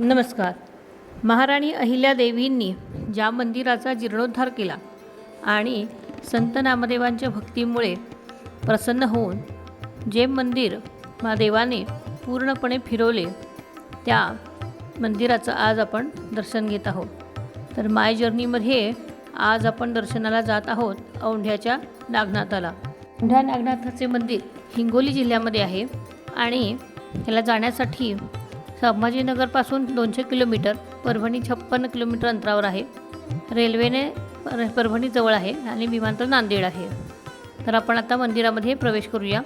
नमस्कार. महाराणी अहिल्यादेवींनी ज्या मंदिराचा जीर्णोद्धार केला आणि संत नामदेवांच्या भक्तीमुळे प्रसन्न होऊन जे मंदिर महादेवाने पूर्णपणे फिरवले त्या मंदिराचं आज आपण दर्शन घेत आहोत. तर माय जर्नीमध्ये आज आपण दर्शनाला जात आहोत औंढ्याच्या नागनाथाला. औंढ्या नागनाथाचे मंदिर हिंगोली जिल्ह्यामध्ये आहे आणि याला जाण्यासाठी संभाजीनगरपासून दोनशे किलोमीटर परभणी छप्पन्न किलोमीटर अंतरावर आहे. रेल्वेने पर परभणी जवळ आहे आणि विमानतळ नांदेड आहे. तर आपण आता मंदिरामध्ये प्रवेश करूया.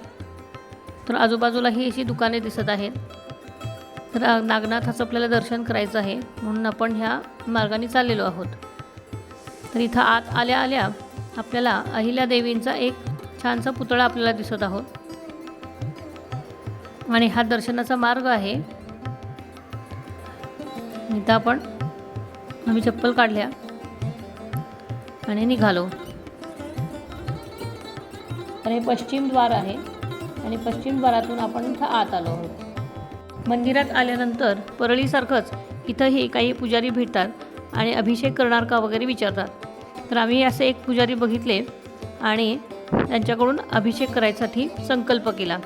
तर आजूबाजूला ही अशी दुकाने दिसत आहेत. तर नागनाथाचं आपल्याला दर्शन करायचं आहे म्हणून आपण ह्या मार्गाने चाललेलो आहोत. तर इथं आत आल्या आल्या आपल्याला अहिल्या देवींचा एक छानसा पुतळा आपल्याला दिसत आहोत. आणि हा दर्शनाचा मार्ग आहे. इथं आपण आम्ही चप्पल काढल्या आणि निघालो. आणि पश्चिम द्वार आहे आणि पश्चिम द्वारातून आपण इथं आत आलो आहोत. मंदिरात आल्यानंतर परळीसारखंच इथंही काही पुजारी भेटतात आणि अभिषेक करणार का वगैरे विचारतात. तर आम्ही असे एक पुजारी बघितले आणि त्यांच्याकडून अभिषेक करायसाठी संकल्प केला.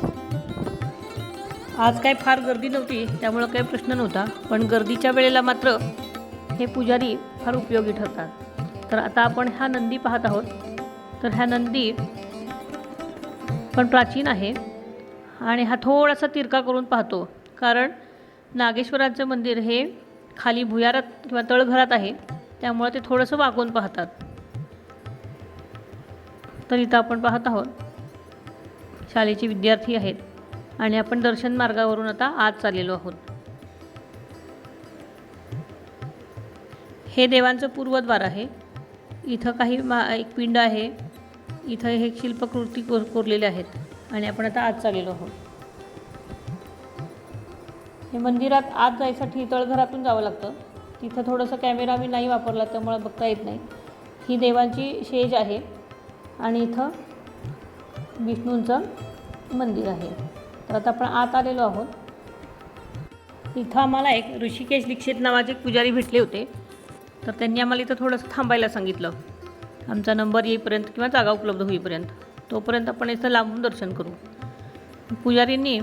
आज काय फार गर्दी नव्हती त्यामुळं काही प्रश्न नव्हता. पण गर्दीच्या वेळेला मात्र हे पुजारी फार उपयोगी ठरतात. तर आता आपण ह्या नंदी पाहत आहोत. तर ह्या नंदी पण प्राचीन आहे आणि हा थोडासा तिरका करून पाहतो. कारण नागेश्वराचं मंदिर हे खाली भुयारात किंवा तळघरात आहे त्यामुळे ते थोडंसं वाकून पाहतात. तर इथं आपण पाहत आहोत. शाळेचे विद्यार्थी आहेत. आणि आपण दर्शन मार्गावरून आता आत चाललेलो आहोत. हे देवांचं पूर्वद्वार आहे. इथं काही मा एक पिंड आहे. इथं हे शिल्पकृती कोर कोरलेले आहेत. आणि आपण आता आत चाललेलो आहोत. हे मंदिरात आत जायसाठी तळघरातून जावं लागतं. तिथं थोडंसं कॅमेरा मी नाही वापरला त्यामुळे बघता येत नाही. ही देवांची शेज आहे. आणि इथं विष्णूंचं मंदिर आहे. तर आता आपण आत आलेलो आहोत. इथं आम्हाला एक ऋषिकेश दीक्षित नावाचे पुजारी भेटले होते. तर त्यांनी आम्हाला इथं थोडंसं थांबायला सांगितलं. आमचा नंबर येईपर्यंत किंवा जागा उपलब्ध होईपर्यंत. तोपर्यंत आपण इथं लांबून दर्शन करू. पुजारींनी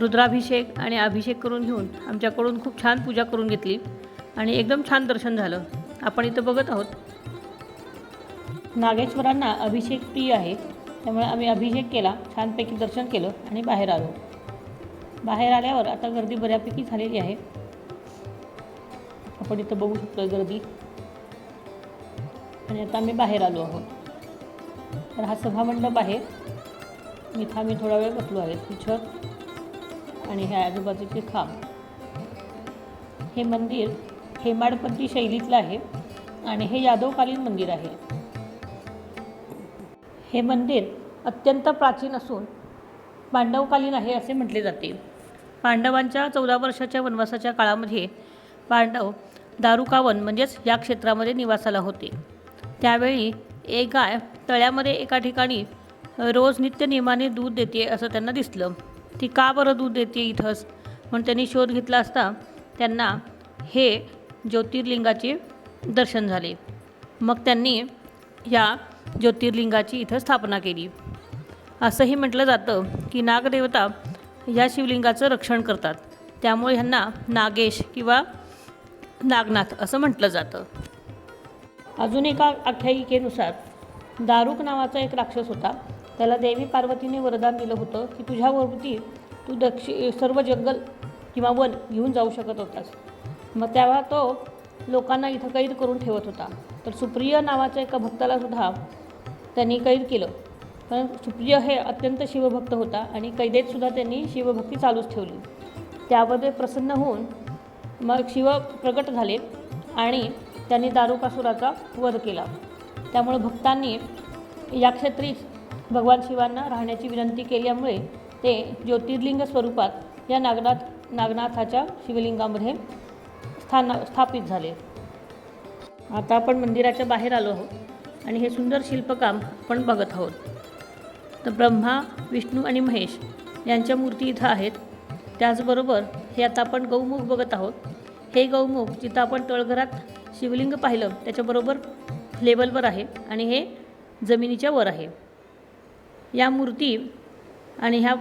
रुद्राभिषेक आणि अभिषेक करून घेऊन आमच्याकडून खूप छान पूजा करून घेतली आणि एकदम छान दर्शन झालं. आपण इथं बघत आहोत. नागेश्वरांना अभिषेक प्रिय आहे. त्यामुळे आम्ही अभिषेक केला छानपैकी दर्शन केलं आणि बाहेर आलो. बाहेर आल्यावर आता गर्दी बऱ्यापैकी झालेली आहे. आपण इथं बघू शकतो गर्दी. आणि आता आम्ही बाहेर आलो आहोत. तर हा सभामंडप आहे. इथं आम्ही थोडा वेळ बसलो आहे ही छत आणि ह्या आजूबाजूचे खांब. हे मंदिर हेमाडपंथी शैलीतलं आहे. आणि हे यादवकालीन मंदिर आहे. हे मंदिर अत्यंत प्राचीन असून पांडवकालीन आहे असे म्हटले जाते. पांडवांच्या चौदा वर्षाच्या वनवासाच्या काळामध्ये पांडव दारुकावन म्हणजेच या क्षेत्रामध्ये निवासाला होते. त्यावेळी एक गाय तळ्यामध्ये एका ठिकाणी रोज नित्य नियमाने दूध देते असं त्यांना दिसलं. ती का बरं दूध देते इथंच? म्हणून त्यांनी शोध घेतला असता त्यांना हे ज्योतिर्लिंगाचे दर्शन झाले. मग त्यांनी या ज्योतिर्लिंगाची इथं स्थापना केली. असंही म्हटलं जातं की नागदेवता या शिवलिंगाचं रक्षण करतात. त्यामुळे ह्यांना नागेश किंवा नागनाथ असं म्हटलं जातं. अजून एका आख्यायिकेनुसार दारुक नावाचा एक राक्षस होता. त्याला देवी पार्वतीने वरदान दिलं होतं की तुझ्यावरती तू दक्षि सर्व जंगल किंवा वन घेऊन जाऊ शकत होतास. मग तेव्हा तो लोकांना इथं कैद करून ठेवत होता. तर सुप्रिय नावाच्या एका भक्ताला सुद्धा त्यांनी कैद केलं. पण सुप्रिय हे अत्यंत शिवभक्त होता आणि कैदेत सुद्धा त्यांनी शिवभक्ती चालूच ठेवली. त्यामध्ये प्रसन्न होऊन मग शिव प्रकट झाले आणि त्यांनी दारुकासुराचा वध केला. त्यामुळे भक्तांनी या क्षेत्रीच भगवान शिवांना राहण्याची विनंती केल्यामुळे ते ज्योतिर्लिंग स्वरूपात या नागनाथ नागनाथाच्या शिवलिंगामध्ये स्थान स्थापित झाले. आता आपण मंदिराच्या बाहेर आलो आहोत आणि हे सुंदर शिल्पकाम आपण बघत आहोत. तर ब्रह्मा विष्णू आणि महेश यांच्या मूर्ती इथं आहेत. त्याचबरोबर हे आता आपण गौमुख बघत आहोत. हे गौमुख जिथं आपण तळघरात शिवलिंग पाहिलं त्याच्याबरोबर लेवलवर आहे आणि हे जमिनीच्या वर आहे. या मूर्ती आणि ह्या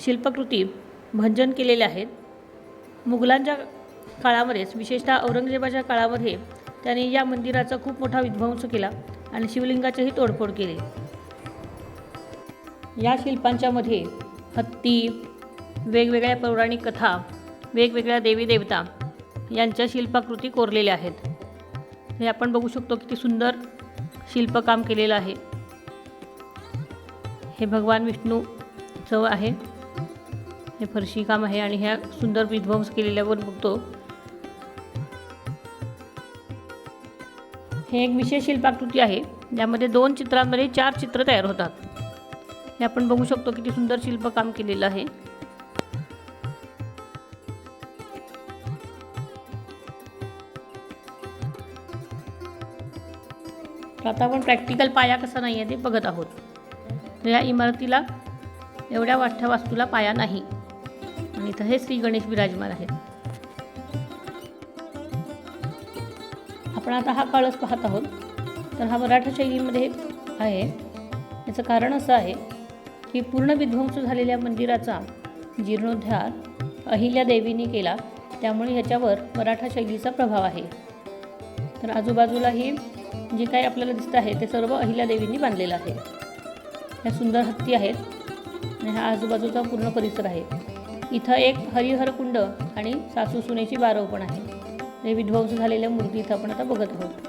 शिल्पकृती भंजन केलेल्या आहेत. मुघलांच्या काळामध्येच विशेषतः औरंगजेबाच्या काळामध्ये त्याने या मंदिराचा खूप मोठा विध्वंस केला आणि शिवलिंगाचीही तोडफोड केली. या शिल्पांच्यामध्ये हत्ती वेगवेगळ्या पौराणिक कथा वेगवेगळ्या देवी देवता यांच्या शिल्पाकृती कोरलेल्या आहेत. हे आपण बघू शकतो किती सुंदर शिल्पकाम केलेलं आहे. हे भगवान विष्णू चव आहे. हे फरशी काम आहे आणि ह्या सुंदर विध्वंस केलेल्यावर बघतो. हे एक विशेष शिल्पाकृती आहे. ज्यामध्ये दोन चित्रांमध्ये चार चित्र तयार होतात. हे आपण बघू शकतो किती सुंदर शिल्पकाम केलेलं आहे. आता आपण प्रॅक्टिकल पाया कसा नाही आहे ते बघत आहोत. या इमारतीला एवढ्या वाठ्या वास्तूला पाया नाही. आणि इथं हे श्री गणेश विराजमान आहेत. आपण आता हा काळच पाहत आहोत. तर हा मराठा शैलीमध्ये आहे. याचं कारण असं आहे की पूर्ण विध्वंस झालेल्या मंदिराचा जीर्णोद्धार अहिल्यादेवींनी केला. त्यामुळे ह्याच्यावर मराठा शैलीचा प्रभाव आहे. तर आजूबाजूलाही जे काही आपल्याला दिसतं आहे ते सर्व अहिल्या देवींनी बांधलेलं आहे. ह्या सुंदर हत्ती आहेत आणि हा आजूबाजूचा पूर्ण परिसर आहे. इथं एक हरिहर कुंड आणि सासू सुनेची बारव पण आहे. विध्वंस झालेल्या मूर्ती इथं आपण आता बघत आहोत.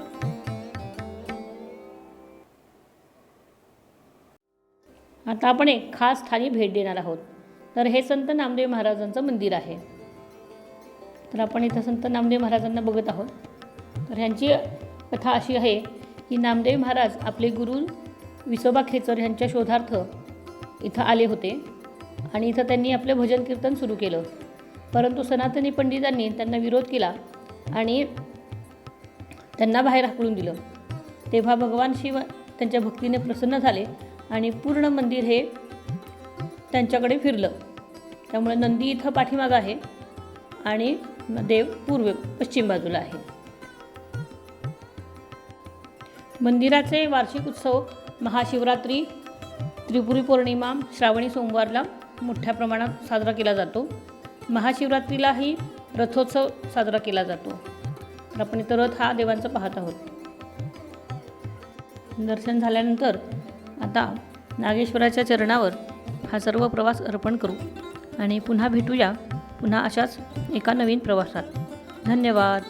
आता आपण एक खास स्थानी भेट देणार आहोत. तर हे संत नामदेव महाराजांचं मंदिर आहे. तर आपण इथं संत नामदेव महाराजांना बघत आहोत. तर ह्यांची कथा अशी आहे की नामदेव महाराज आपले गुरु विसोबा खेचर यांच्या शोधार्थ इथं आले होते आणि इथं त्यांनी आपलं भजन कीर्तन सुरू केलं. परंतु सनातनी पंडितांनी त्यांना विरोध केला आणि त्यांना बाहेर हाकलून दिलं. तेव्हा भगवान शिव त्यांच्या भक्तीने प्रसन्न झाले आणि पूर्ण मंदिर हे त्यांच्याकडे फिरलं. त्यामुळे नंदी इथं पाठीमागं आहे आणि देव पूर्व पश्चिम बाजूला आहे. मंदिराचे वार्षिक उत्सव महाशिवरात्री त्रिपुरी पौर्णिमा श्रावणी सोमवारला मोठ्या प्रमाणात साजरा केला जातो. महाशिवरात्रीलाही रथोत्सव साजरा केला जातो. तर आपण इथं रथ हा देवांचा पाहत आहोत. दर्शन झाल्यानंतर आता नागेश्वराच्या चरणावर हा सर्व प्रवास अर्पण करू आणि पुन्हा भेटूया पुन्हा अशाच एका नवीन प्रवासात. धन्यवाद.